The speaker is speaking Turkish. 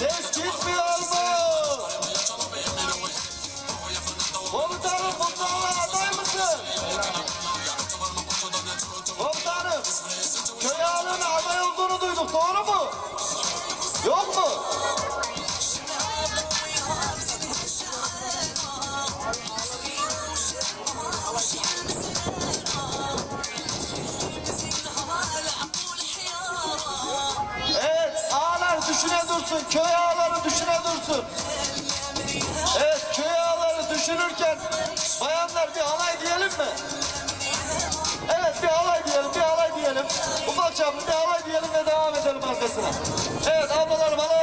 Ses gitmiyor mu? Komutanım komutanlar aday mısın? Komutanım aday olduğunu duyduk doğru mu? Yok mu? Dursun, köy ağaları düşüne dursun. Evet, köy ağaları düşünürken bayanlar bir halay diyelim mi? Evet, bir halay diyelim, bir halay diyelim. Ufak çaplı bir halay diyelim ve devam edelim arkasına. Evet, ablalarım halaya